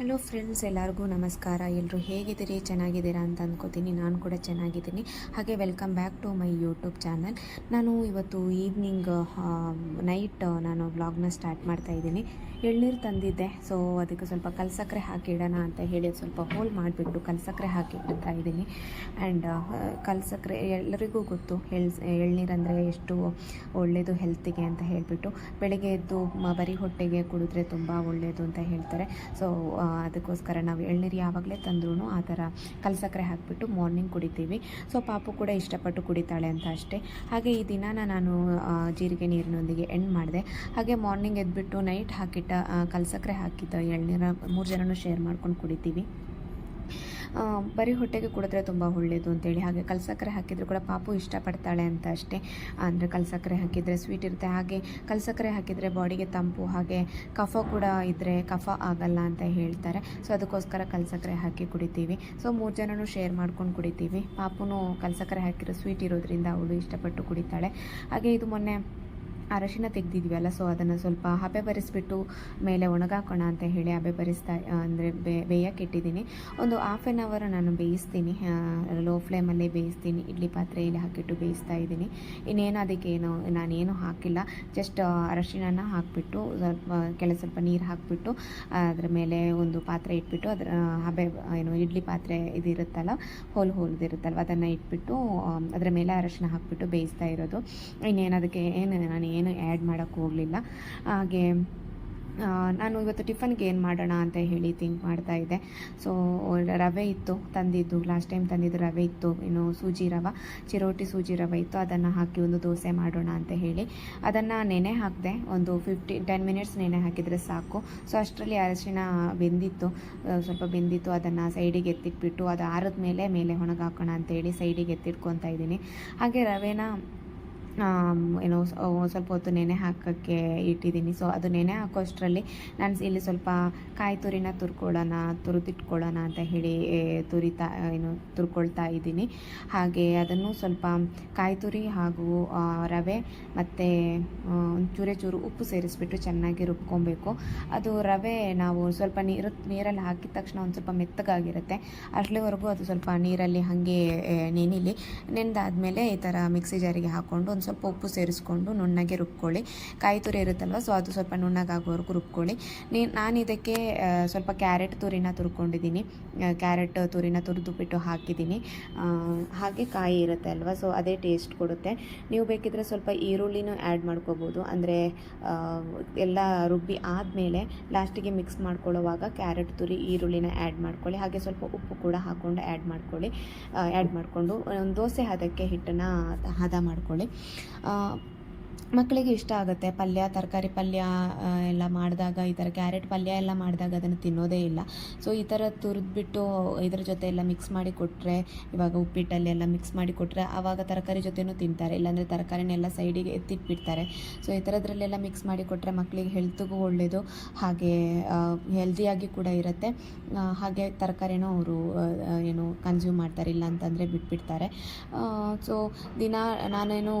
Hello friends, ಎಲ್ಲರಿಗೂ ನಮಸ್ಕಾರ. ಎಲ್ಲರೂ ಹೇಗಿದ್ದೀರಿ? ಚೆನ್ನಾಗಿದ್ದೀರಾ ಅಂತ ಅಂದ್ಕೋತೀನಿ ನಾನು ಕೂಡ ಚೆನ್ನಾಗಿದ್ದೀನಿ. ಹಾಗೆ welcome back to my YouTube channel. ನಾನು ಇವತ್ತು ಈವ್ನಿಂಗ್ ನೈಟ್ ನಾನು ವ್ಲಾಗ್ನ ಸ್ಟಾರ್ಟ್ ಮಾಡ್ತಾ ಇದ್ದೀನಿ. ಎಳ್ನೀರು ತಂದಿದ್ದೆ. ಸೊ ಅದಕ್ಕೆ ಸ್ವಲ್ಪ ಕಲ್ಸಕ್ಕರೆ ಹಾಕಿ ಇಡೋಣ ಅಂತ ಹೇಳಿ ಸ್ವಲ್ಪ ಹೋಲ್ ಮಾಡಿಬಿಟ್ಟು ಕಲ್ಸಕ್ಕರೆ ಹಾಕಿ ಇಡ್ತಾ ಇದ್ದೀನಿ. ಆ್ಯಂಡ್ ಕಲ್ಸಕ್ಕರೆ ಎಲ್ಲರಿಗೂ ಗೊತ್ತು, ಎಳ್, ಎಳ್ನೀರು ಅಂದರೆ ಎಷ್ಟು ಒಳ್ಳೆಯದು ಹೆಲ್ತಿಗೆ ಅಂತ ಹೇಳಿಬಿಟ್ಟು ಬೆಳಗ್ಗೆ ಎದ್ದು ಬರೀ ಹೊಟ್ಟೆಗೆ ಕುಡಿದ್ರೆ ತುಂಬ ಒಳ್ಳೆಯದು ಅಂತ ಹೇಳ್ತಾರೆ. ಸೊ ಅದಕ್ಕೋಸ್ಕರ ನಾವು ಎಳ್ನೀರು ಯಾವಾಗಲೇ ತಂದ್ರೂ ಆ ಥರ ಕಲ್ಸಕ್ಕರೆ ಹಾಕಿಬಿಟ್ಟು ಮಾರ್ನಿಂಗ್ ಕುಡಿತೀವಿ. ಸೊ ಪಾಪು ಕೂಡ ಇಷ್ಟಪಟ್ಟು ಕುಡಿತಾಳೆ ಅಂತ ಅಷ್ಟೇ. ಹಾಗೆ ಈ ದಿನಾನ ನಾನು ಜೀರಿಗೆ ನೀರಿನೊಂದಿಗೆ ಎಂಡ್ ಮಾಡಿದೆ. ಹಾಗೆ ಮಾರ್ನಿಂಗ್ ಎದ್ಬಿಟ್ಟು ನೈಟ್ ಹಾಕಿಟ್ಟ ಆ, ಕಲ್ಸಕ್ಕರೆ ಹಾಕಿದ್ದ ಎಳ್ನೀರ ಮೂರು ಜನನೂ ಶೇರ್ ಮಾಡ್ಕೊಂಡು ಕುಡಿತೀವಿ. ಬರೀ ಹೊಟ್ಟೆಗೆ ಕುಡಿದ್ರೆ ತುಂಬ ಒಳ್ಳೆಯದು ಅಂತೇಳಿ. ಹಾಗೆ ಕಲ್ಸಕ್ಕರೆ ಹಾಕಿದ್ರು ಕೂಡ ಪಾಪು ಇಷ್ಟಪಡ್ತಾಳೆ ಅಂತ ಅಷ್ಟೇ. ಅಂದರೆ ಕಲ್ಸಕ್ಕರೆ ಹಾಕಿದರೆ ಸ್ವೀಟ್ ಇರುತ್ತೆ. ಹಾಗೆ ಕಲ್ಸಕ್ಕರೆ ಹಾಕಿದರೆ ಬಾಡಿಗೆ ತಂಪು ಹಾಗೆ ಕಫ ಕೂಡ ಇದ್ದರೆ ಕಫ ಆಗಲ್ಲ ಅಂತ ಹೇಳ್ತಾರೆ. ಸೊ ಅದಕ್ಕೋಸ್ಕರ ಕಲ್ಸಕ್ಕರೆ ಹಾಕಿ ಕುಡಿತೀವಿ. ಸೊ ಮೂರು ಜನನೂ ಶೇರ್ ಮಾಡ್ಕೊಂಡು ಕುಡಿತೀವಿ. ಪಾಪುನೂ ಕಲ್ಸಕ್ಕರೆ ಹಾಕಿರೋ ಸ್ವೀಟ್ ಇರೋದ್ರಿಂದ ಅವಳು ಇಷ್ಟಪಟ್ಟು ಕುಡಿತಾಳೆ. ಹಾಗೆ ಇದು ಮೊನ್ನೆ ಅರಶಿನ ತೆಗೆದಿದ್ವಲ್ಲ ಸೊ ಅದನ್ನು ಸ್ವಲ್ಪ ಹಬೆ ಬರಿಸ್ಬಿಟ್ಟು ಮೇಲೆ ಒಣಗಾಕೋಣ ಅಂತ ಹೇಳಿ ಹಬೆ ಬರೆಸ್ತಾ ಅಂದರೆ ಬೇಯಕ್ಕೆ ಇಟ್ಟಿದ್ದೀನಿ. ಒಂದು ಹಾಫ್ ಆನ್ ಅವರ್ ನಾನು ಬೇಯಿಸ್ತೀನಿ ಲೋ ಫ್ಲೇಮಲ್ಲೇ ಬೇಯಿಸ್ತೀನಿ, ಇಡ್ಲಿ ಪಾತ್ರೆಯಲ್ಲಿ ಹಾಕಿಟ್ಟು ಬೇಯಿಸ್ತಾ ಇದ್ದೀನಿ. ಇನ್ನೇನು ಅದಕ್ಕೆ ಏನು, ನಾನೇನು ಹಾಕಿಲ್ಲ ಜಸ್ಟ್ ಅರಶಿನನ ಹಾಕಿಬಿಟ್ಟು, ಸ್ವಲ್ಪ ಕೆಲ ಸ್ವಲ್ಪ ನೀರು ಹಾಕಿಬಿಟ್ಟು, ಅದರ ಮೇಲೆ ಒಂದು ಪಾತ್ರೆ ಇಟ್ಬಿಟ್ಟು, ಅದರ ಹಬೆ, ಏನು ಇಡ್ಲಿ ಪಾತ್ರೆ ಇದಿರುತ್ತಲ್ಲ, ಹೋಲ್ ಹೋಲ್ದಿರುತ್ತಲ್ವ, ಅದನ್ನು ಇಟ್ಬಿಟ್ಟು ಅದರ ಮೇಲೆ ಅರಶಿನ ಹಾಕಿಬಿಟ್ಟು ಬೇಯಿಸ್ತಾ ಇರೋದು. ಇನ್ನೇನು ಅದಕ್ಕೆ, ಏನು, ನಾನು ಏನು ಆ್ಯಡ್ ಮಾಡೋಕ್ಕೆ ಹೋಗಲಿಲ್ಲ. ಹಾಗೆ ನಾನು ಇವತ್ತು ಟಿಫನ್ಗೆ ಏನು ಮಾಡೋಣ ಅಂತ ಹೇಳಿ ಥಿಂಕ್ ಮಾಡ್ತಾ ಇದ್ದೆ. ಸೊ ರವೆ ಇತ್ತು, ತಂದಿದ್ದು ಲಾಸ್ಟ್ ಟೈಮ್ ತಂದಿದ್ದು ರವೆ ಇತ್ತು ಏನು ಸೂಜಿ ರವೆ, ಚಿರೋಟಿ ಸೂಜಿ ರವೆ ಇತ್ತು, ಅದನ್ನು ಹಾಕಿ ಒಂದು ದೋಸೆ ಮಾಡೋಣ ಅಂತ ಹೇಳಿ. ಅದನ್ನು ನೆನೆ ಹಾಕಿದೆ, ಒಂದು ಫಿಫ್ಟಿ ಟೆನ್ ಮಿನಿಟ್ಸ್ ನೆನೆ ಹಾಕಿದರೆ ಸಾಕು. ಸೊ ಅಷ್ಟರಲ್ಲಿ ಅರಿಶಿನ ಬೆಂದಿತ್ತು ಸ್ವಲ್ಪ ಬೆಂದಿತ್ತು, ಅದನ್ನು ಸೈಡಿಗೆ ಎತ್ತಿಟ್ಬಿಟ್ಟು ಅದು ಆರದ ಮೇಲೆ ಮೇಲೆ ಒಣಗಾಕೋಣ ಅಂತೇಳಿ ಸೈಡಿಗೆ ಎತ್ತಿಟ್ಕೊತಾ ಇದ್ದೀನಿ. ಹಾಗೆ ರವೆನ ಏನೋ ಸ್ವಲ್ಪ ಹೊತ್ತು ನೆನೆ ಹಾಕೋಕ್ಕೆ ಇಟ್ಟಿದ್ದೀನಿ. ಸೊ, ಅದು ನೆನೆ ಹಾಕೋ ಅಷ್ಟರಲ್ಲಿ ನಾನು ಇಲ್ಲಿ ಸ್ವಲ್ಪ ಕಾಯಿ ತುರಿನ ತುರ್ಕೊಳ್ಳೋಣ, ತುರಿದಿಟ್ಕೊಳ್ಳೋಣ ಅಂತ ಹೇಳಿ ತುರಿತಾ, ಏನು, ತುರ್ಕೊಳ್ತಾ ಇದ್ದೀನಿ. ಹಾಗೆ ಅದನ್ನು ಸ್ವಲ್ಪ ಕಾಯಿ ತುರಿ ಹಾಗೂ ರವೆ ಮತ್ತು ಚೂರೆ ಚೂರು ಉಪ್ಪು ಸೇರಿಸ್ಬಿಟ್ಟು ಚೆನ್ನಾಗಿ ರುಬ್ಕೊಬೇಕು. ಅದು ರವೆ ನಾವು ಸ್ವಲ್ಪ ನೀರು, ನೀರಲ್ಲಿ ಹಾಕಿದ ತಕ್ಷಣ ಒಂದು ಸ್ವಲ್ಪ ಮೆತ್ತಗಾಗಿರುತ್ತೆ. ಅಷ್ಟರವರೆಗೂ ಅದು ಸ್ವಲ್ಪ ನೀರಲ್ಲಿ ಹಾಗೆ ನೆನಿಲಿ. ನೆನೆದಾದ್ಮೇಲೆ ಈ ಥರ ಮಿಕ್ಸಿ ಜಾರಿಗೆ ಹಾಕ್ಕೊಂಡು ಒಂದು ಸ್ವಲ್ಪ ಉಪ್ಪು ಸೇರಿಸ್ಕೊಂಡು ನುಣ್ಣಗೆ ರುಬ್ಕೊಳ್ಳಿ. ಕಾಯಿ ತುರಿ ಇರುತ್ತಲ್ವ ಸೊ ಅದು ಸ್ವಲ್ಪ ನುಣ್ಣಗಾಗೋವರೆಗೂ ರುಬ್ಕೊಳ್ಳಿ. ನೀ ನಾನು ಇದಕ್ಕೆ ಸ್ವಲ್ಪ ಕ್ಯಾರೆಟ್ ತುರಿನ ತುರ್ಕೊಂಡಿದ್ದೀನಿ. ಕ್ಯಾರೆಟ್ ತುರಿನ ತುರಿದು ಬಿಟ್ಟು ಹಾಕಿದ್ದೀನಿ. ಹಾಗೆ ಕಾಯಿ ಇರುತ್ತೆ ಅಲ್ವಾ ಸೊ ಅದೇ ಟೇಸ್ಟ್ ಕೊಡುತ್ತೆ. ನೀವು ಬೇಕಿದ್ರೆ ಸ್ವಲ್ಪ ಈರುಳ್ಳಿನೂ ಆ್ಯಡ್ ಮಾಡ್ಕೋಬೋದು. ಅಂದರೆ ಎಲ್ಲ ರುಬ್ಬಿ ಆದಮೇಲೆ ಲಾಸ್ಟಿಗೆ ಮಿಕ್ಸ್ ಮಾಡ್ಕೊಳ್ಳೋವಾಗ ಕ್ಯಾರೆಟ್ ತುರಿ ಈರುಳ್ಳಿನ ಆ್ಯಡ್ ಮಾಡ್ಕೊಳ್ಳಿ. ಹಾಗೆ ಸ್ವಲ್ಪ ಉಪ್ಪು ಕೂಡ ಹಾಕ್ಕೊಂಡು ಆ್ಯಡ್ ಮಾಡ್ಕೊಳ್ಳಿ. ಆ್ಯಡ್ ಮಾಡಿಕೊಂಡು, ಒಂದು ದೋಸೆ ಹದಕ್ಕೆ ಹಿಟ್ಟನ್ನು ಹದ ಮಾಡ್ಕೊಳ್ಳಿ. ಆ, ಮಕ್ಕಳಿಗೆ ಇಷ್ಟ ಆಗುತ್ತೆ. ಪಲ್ಯ, ತರಕಾರಿ ಪಲ್ಯ ಎಲ್ಲ ಮಾಡಿದಾಗ, ಈ ಥರ ಕ್ಯಾರೆಟ್ ಪಲ್ಯ ಎಲ್ಲ ಮಾಡಿದಾಗ ಅದನ್ನು ತಿನ್ನೋದೇ ಇಲ್ಲ. ಸೊ ಈ ಥರ ತುರಿದ್ಬಿಟ್ಟು ಇದ್ರ ಜೊತೆ ಎಲ್ಲ ಮಿಕ್ಸ್ ಮಾಡಿ ಕೊಟ್ಟರೆ ಇವಾಗ ಉಪ್ಪಿಟ್ಟಲ್ಲಿ ಎಲ್ಲ ಮಿಕ್ಸ್ ಮಾಡಿ ಕೊಟ್ಟರೆ ಆವಾಗ ತರಕಾರಿ ಜೊತೆನೂ ತಿಂತಾರೆ. ಇಲ್ಲಾಂದರೆ ತರಕಾರಿನೆಲ್ಲ ಸೈಡಿಗೆ ಎತ್ತಿಟ್ಬಿಡ್ತಾರೆ. ಸೊ ಈ ಥರದ್ರಲ್ಲೆಲ್ಲ ಮಿಕ್ಸ್ ಮಾಡಿ ಕೊಟ್ಟರೆ ಮಕ್ಕಳಿಗೆ ಹೆಲ್ತ್ಗೂ ಒಳ್ಳೆಯದು ಹಾಗೆ ಹೆಲ್ದಿಯಾಗಿ ಕೂಡ ಇರುತ್ತೆ. ಹಾಗೆ ತರಕಾರಿನೂ ಅವರು ಏನು ಕನ್ಸ್ಯೂಮ್ ಮಾಡ್ತಾರೆ. ಇಲ್ಲ ಅಂತಂದರೆ ಬಿಟ್ಬಿಡ್ತಾರೆ ಸೊ ದಿನ ನಾನೇನು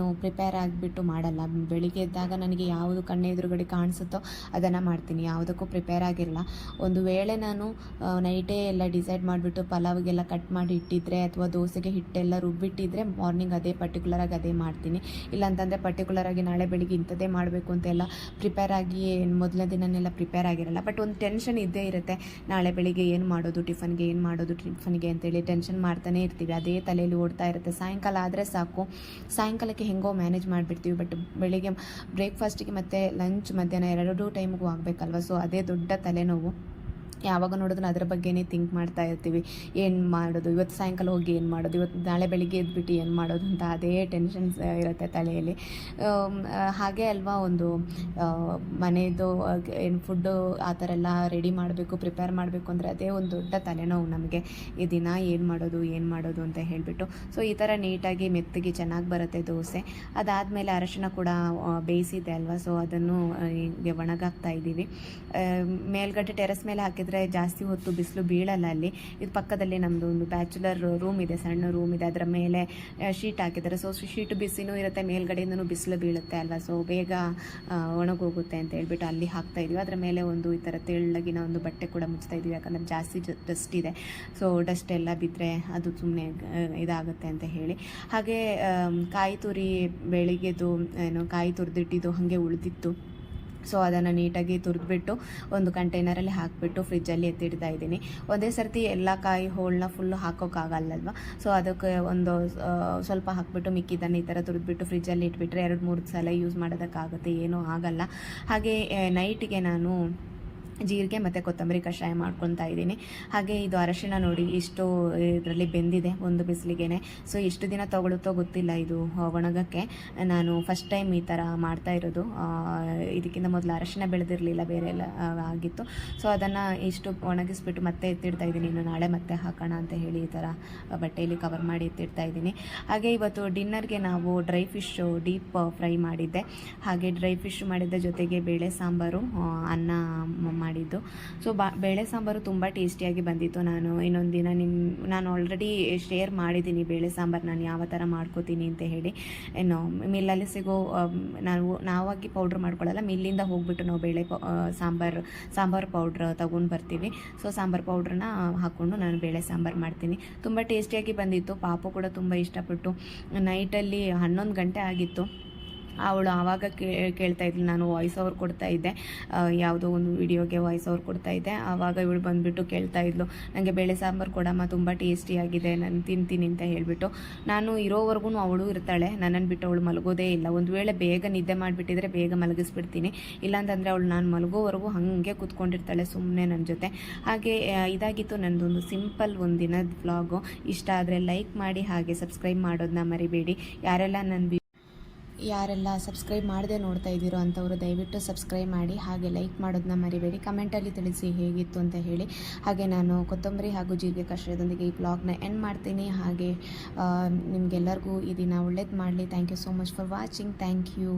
ಬ್ರೇಕ್ಫಾಸ್ಟಿಗೇನು ಪ್ರಿಪೇರ್ ಆಗಿಬಿಟ್ಟು ಮಾಡಲ್ಲ. ಬೆಳಿಗ್ಗೆ ಎದ್ದಾಗ ನನಗೆ ಯಾವುದು ಕಣ್ಣು ಎದುರುಗಡೆ ಕಾಣಿಸುತ್ತೋ ಅದನ್ನು ಮಾಡ್ತೀನಿ. ಯಾವುದಕ್ಕೂ ಪ್ರಿಪೇರ್ ಆಗಿರಲ್ಲ. ಒಂದು ವೇಳೆ ನಾನು ನೈಟೇ ಎಲ್ಲ ಡಿಸೈಡ್ ಮಾಡಿಬಿಟ್ಟು ಪಲಾವ್ಗೆಲ್ಲ ಕಟ್ ಮಾಡಿ ಇಟ್ಟಿದ್ರೆ ಅಥವಾ ದೋಸೆಗೆ ಹಿಟ್ಟೆಲ್ಲ ರುಬ್ಬಿಟ್ಟಿದ್ರೆ ಮಾರ್ನಿಂಗ್ ಅದೇ ಪರ್ಟಿಕ್ಯುಲರಾಗಿ ಅದೇ ಮಾಡ್ತೀನಿ. ಇಲ್ಲಾಂತಂದರೆ ಪರ್ಟಿಕ್ಯುಲರಾಗಿ ನಾಳೆ ಬೆಳಿಗ್ಗೆ ಇಂಥದ್ದೇ ಮಾಡಬೇಕು ಅಂತೆಲ್ಲ ಪ್ರಿಪೇರ್ ಆಗಿ ಮೊದಲ ದಿನನೆಲ್ಲ ಪ್ರಿಪೇರ್ ಆಗಿರಲ್ಲ. ಬಟ್ ಒಂದು ಟೆನ್ಷನ್ ಇದ್ದೇ ಇರುತ್ತೆ. ನಾಳೆ ಬೆಳಿಗ್ಗೆ ಏನು ಮಾಡೋದು ಟಿಫನ್ಗೆ ಏನು ಮಾಡೋದು ಟಿಫನ್ಗೆ ಅಂತೇಳಿ ಟೆನ್ಷನ್ ಮಾಡ್ತಾನೆ ಇರ್ತೀವಿ. ಅದೇ ತಲೆಯಲ್ಲಿ ಓಡ್ತಾ ಇರುತ್ತೆ. ಸಾಯಂಕಾಲ ಆದರೆ ಸಾಕು. ಸಾಯಂಕಾಲಕ್ಕೆ ಹೆಂಗೋ ಮ್ಯಾನೇಜ್ ಮಾಡಿಬಿಡ್ತೀವಿ ಬಟ್ ಬೆಳಿಗ್ಗೆ ಬ್ರೇಕ್ಫಾಸ್ಟಿಗೆ ಮತ್ತು ಲಂಚ್ ಮಧ್ಯಾಹ್ನ ಎರಡೂ ಟೈಮಿಗೂ ಆಗಬೇಕಲ್ವ? ಸೊ ಅದೇ ದೊಡ್ಡ ತಲೆನೋವು. ಯಾವಾಗ ನೋಡಿದ್ರು ಅದ್ರ ಬಗ್ಗೆನೇ ಥಿಂಕ್ ಮಾಡ್ತಾ ಇರ್ತೀವಿ. ಏನು ಮಾಡೋದು? ಇವತ್ತು ಸಾಯಂಕಾಲ ಹೋಗಿ ಏನು ಮಾಡೋದು? ಇವತ್ತು ನಾಳೆ ಬೆಳಿಗ್ಗೆ ಎದ್ಬಿಟ್ಟು ಏನು ಮಾಡೋದು ಅಂತ ಅದೇ ಟೆನ್ಷನ್ಸ್ ಇರುತ್ತೆ ತಲೆಯಲ್ಲಿ. ಹಾಗೆ ಅಲ್ವಾ ಒಂದು ಮನೆಯದು ಏನು ಫುಡ್ಡು ಆ ಥರ ಎಲ್ಲ ರೆಡಿ ಮಾಡಬೇಕು ಪ್ರಿಪೇರ್ ಮಾಡಬೇಕು ಅಂದರೆ ಅದೇ ಒಂದು ದೊಡ್ಡ ತಲೆನೋವು ನಮಗೆ. ಈ ದಿನ ಏನು ಮಾಡೋದು ಏನು ಮಾಡೋದು ಅಂತ ಹೇಳಿಬಿಟ್ಟು. ಸೊ ಈ ಥರ ನೀಟಾಗಿ ಮೆತ್ತಗೆ ಚೆನ್ನಾಗಿ ಬರುತ್ತೆ ದೋಸೆ. ಅದಾದಮೇಲೆ ಅರಶಿನ ಕೂಡ ಬೇಯಿಸಿದೆ ಅಲ್ವಾ? ಸೊ ಅದನ್ನು ಒಣಗಾಗ್ತಾ ಇದ್ದೀವಿ. ಮೇಲ್ಗಡೆ ಟೆರೆಸ್ ಮೇಲೆ ಹಾಕಿದ್ರೆ ಹಾಕಿದರೆ ಜಾಸ್ತಿ ಹೊತ್ತು ಬಿಸಿಲು ಬೀಳಲ್ಲ ಅಲ್ಲಿ. ಇದು ಪಕ್ಕದಲ್ಲಿ ನಮ್ಮದು ಒಂದು ಬ್ಯಾಚುಲರ್ ರೂಮ್ ಇದೆ, ಸಣ್ಣ ರೂಮ್ ಇದೆ. ಅದರ ಮೇಲೆ ಶೀಟ್ ಹಾಕಿದ್ದಾರೆ. ಸೊ ಶೀಟ್ ಬಿಸಿನೂ ಇರುತ್ತೆ, ಮೇಲ್ಗಡೆಯಿಂದನೂ ಬಿಸಿಲು ಬೀಳುತ್ತೆ ಅಲ್ವಾ? ಸೊ ಬೇಗ ಒಣಗೋಗುತ್ತೆ ಅಂತ ಹೇಳ್ಬಿಟ್ಟು ಅಲ್ಲಿ ಹಾಕ್ತಾ ಇದೀವಿ. ಅದರ ಮೇಲೆ ಒಂದು ಈ ಥರ ತೆಳ್ಳಗಿನ ಒಂದು ಬಟ್ಟೆ ಕೂಡ ಮುಚ್ತಾ ಇದೀವಿ. ಯಾಕಂದರೆ ಜಾಸ್ತಿ ಡಸ್ಟ್ ಇದೆ. ಸೊ ಡಸ್ಟ್ ಎಲ್ಲ ಬಿದ್ದರೆ ಅದು ಸುಮ್ಮನೆ ಇದಾಗುತ್ತೆ ಅಂತ ಹೇಳಿ. ಹಾಗೆ ಕಾಯಿ ತುರಿ ಬೆಳಿಗ್ಗೆದು ಏನು, ಕಾಯಿ ತುರಿದಿಟ್ಟಿದ್ದು ಹಾಗೆ ಉಳಿದಿತ್ತು. ಸೊ ಅದನ್ನು ನೀಟಾಗಿ ತುರಿದ್ಬಿಟ್ಟು ಒಂದು ಕಂಟೈನರಲ್ಲಿ ಹಾಕಿಬಿಟ್ಟು ಫ್ರಿಜ್ಜಲ್ಲಿ ಎತ್ತಿಡ್ತಾ ಇದ್ದೀನಿ. ಒಂದೇ ಸರ್ತಿ ಎಲ್ಲ ಕಾಯಿ ಹೋಳನ್ನ ಫುಲ್ಲು ಹಾಕೋಕ್ಕಾಗಲ್ಲಲ್ವ? ಸೊ ಅದಕ್ಕೆ ಒಂದು ಸ್ವಲ್ಪ ಹಾಕ್ಬಿಟ್ಟು ಮಿಕ್ಕಿದ್ದನ್ನು ಈ ಥರ ತುರಿದ್ಬಿಟ್ಟು ಫ್ರಿಜ್ಜಲ್ಲಿ ಇಟ್ಬಿಟ್ರೆ ಎರಡು ಮೂರು ಸಲ ಯೂಸ್ ಮಾಡೋದಕ್ಕಾಗುತ್ತೆ, ಏನೂ ಆಗಲ್ಲ. ಹಾಗೆ ನೈಟಿಗೆ ನಾನು ಜೀರಿಗೆ ಮತ್ತು ಕೊತ್ತಂಬರಿ ಕಷಾಯ ಮಾಡ್ಕೊತಾ ಇದ್ದೀನಿ. ಹಾಗೆ ಇದು ಅರಶಿನ ನೋಡಿ ಇಷ್ಟು ಇದರಲ್ಲಿ ಬೆಂದಿದೆ ಒಂದು ಬಿಸಿಲಿಗೆ ಸೊ ಎಷ್ಟು ದಿನ ತೊಗೊಳುತ್ತೋ ಗೊತ್ತಿಲ್ಲ ಇದು ಒಣಗಕ್ಕೆ. ನಾನು ಫಸ್ಟ್ ಟೈಮ್ ಈ ಥರ ಮಾಡ್ತಾ ಇರೋದು. ಇದಕ್ಕಿಂತ ಮೊದಲು ಅರಶಿನ ಬೆಳೆದಿರಲಿಲ್ಲ, ಬೇರೆ ಎಲ್ಲ ಆಗಿತ್ತು. ಸೊ ಅದನ್ನು ಇಷ್ಟು ಒಣಗಿಸ್ಬಿಟ್ಟು ಮತ್ತೆ ಎತ್ತಿಡ್ತಾ ಇದ್ದೀನಿ. ಇನ್ನು ನಾಳೆ ಮತ್ತೆ ಹಾಕೋಣ ಅಂತ ಹೇಳಿ ಈ ಥರ ಬಟ್ಟೆಯಲ್ಲಿ ಕವರ್ ಮಾಡಿ ಎತ್ತಿಡ್ತಾ ಇದ್ದೀನಿ. ಹಾಗೆ ಇವತ್ತು ಡಿನ್ನರ್ಗೆ ನಾವು ಡ್ರೈ ಫಿಶ್ಶು ಡೀಪ್ ಫ್ರೈ ಮಾಡಿದ್ದೆ. ಹಾಗೆ ಡ್ರೈ ಫಿಶ್ ಮಾಡಿದ್ದ ಜೊತೆಗೆ ಬೇಳೆ ಸಾಂಬಾರು ಅನ್ನ ಮ- ಮಾಡಿದ್ದು. ಸೊ ಬೇಳೆ ಸಾಂಬಾರು ತುಂಬ ಟೇಸ್ಟಿಯಾಗಿ ಬಂದಿತ್ತು ನಾನು. ಇನ್ನೊಂದು ದಿನ ನಿಮ್ಮ ನಾನು ಆಲ್ರೆಡಿ ಶೇರ್ ಮಾಡಿದ್ದೀನಿ ಬೇಳೆ ಸಾಂಬಾರು, ನಾನು ಯಾವ ಥರ ಮಾಡ್ಕೋತೀನಿ ಅಂತ ಹೇಳಿ. ಏನು ಮಿಲ್ಲಲ್ಲಿ ಸಿಗೋ ನಾವು, ನಾವಾಗಿ ಪೌಡ್ರ್ ಮಾಡ್ಕೊಳ್ಳಲ್ಲ ಮಿಲ್ಲಿಂದ ಹೋಗ್ಬಿಟ್ಟು ನಾವು ಬೇಳೆ ಸಾಂಬಾರು ಸಾಂಬಾರು ಪೌಡ್ರ್ ತೊಗೊಂಡು ಬರ್ತೀವಿ. ಸೊ ಸಾಂಬಾರು ಪೌಡ್ರನ್ನ ಹಾಕ್ಕೊಂಡು ನಾನು ಬೇಳೆ ಸಾಂಬಾರು ಮಾಡ್ತೀನಿ. ತುಂಬ ಟೇಸ್ಟಿಯಾಗಿ ಬಂದಿತ್ತು. ಪಾಪು ಕೂಡ ತುಂಬ ಇಷ್ಟಪಟ್ಟು, ನೈಟಲ್ಲಿ ಹನ್ನೊಂದು ಗಂಟೆ ಆಗಿತ್ತು. ಅವಳು ಆವಾಗ ಕೇ, ಕೇಳ್ತಾ ಇದ್ಲು, ನಾನು ವಾಯ್ಸ್ ಓವರ್ ಕೊಡ್ತಾ ಇದ್ದೆ. ಯಾವುದೋ ಒಂದು ವಿಡಿಯೋಗೆ ವಾಯ್ಸ್ ಓವರ್ ಕೊಡ್ತಾ ಇದ್ದೆ. ಆವಾಗ ಇವಳು ಬಂದುಬಿಟ್ಟು ಕೇಳ್ತಾ ಇದ್ಲು ನನಗೆ ಬೇಳೆ ಸಾಂಬಾರು ಕೊಡಮ್ಮ, ತುಂಬ ಟೇಸ್ಟಿಯಾಗಿದೆ ನಾನು ತಿಂತೀನಿ ಅಂತ ಹೇಳಿಬಿಟ್ಟು. ನಾನು ಇರೋವರೆಗೂ ಅವಳು ಇರ್ತಾಳೆ ನನ್ನನ್ನು ಬಿಟ್ಟು ಅವಳು ಮಲಗೋದೇ ಇಲ್ಲ. ಒಂದು ವೇಳೆ ಬೇಗ ನಿದ್ದೆ ಮಾಡಿಬಿಟ್ಟಿದ್ರೆ ಬೇಗ ಮಲಗಿಸ್ಬಿಡ್ತೀನಿ. ಇಲ್ಲಾಂತಂದರೆ ಅವಳು ನಾನು ಮಲಗೋವರೆಗೂ ಹಾಗೆ ಕೂತ್ಕೊಂಡಿರ್ತಾಳೆ ಸುಮ್ಮನೆ ನನ್ನ ಜೊತೆ. ಹಾಗೆ ಇದಾಗಿತ್ತು ನನ್ನದೊಂದು ಸಿಂಪಲ್ ಒಂದಿನದ ವ್ಲಾಗು ಇಷ್ಟ ಆದರೆ ಲೈಕ್ ಮಾಡಿ, ಹಾಗೆ ಸಬ್ಸ್ಕ್ರೈಬ್ ಮಾಡೋದನ್ನ ಮರಿಬೇಡಿ. ಯಾರೆಲ್ಲ ನನ್ನ ಯಾರೆಲ್ಲ ಸಬ್ಸ್ಕ್ರೈಬ್ ಮಾಡದೆ ನೋಡ್ತಾ ಇದ್ದೀರೋ ಅಂಥವರು ದಯವಿಟ್ಟು ಸಬ್ಸ್ಕ್ರೈಬ್ ಮಾಡಿ, ಹಾಗೆ ಲೈಕ್ ಮಾಡೋದನ್ನ ಮರಿಬೇಡಿ. ಕಮೆಂಟಲ್ಲಿ ತಿಳಿಸಿ ಹೇಗಿತ್ತು ಅಂತ ಹೇಳಿ. ಹಾಗೆ ನಾನು ಕೊತ್ತಂಬರಿ ಹಾಗೂ ಜೀರಿಗೆ ಕಷಾಯದೊಂದಿಗೆ ಈ ಬ್ಲಾಗ್ನ ಎಂಡ್ ಮಾಡ್ತೀನಿ. ಹಾಗೆ ನಿಮಗೆಲ್ಲರಿಗೂ ಈ ದಿನ ಒಳ್ಳೇದು ಮಾಡಲಿ. Thank you so much for watching thank you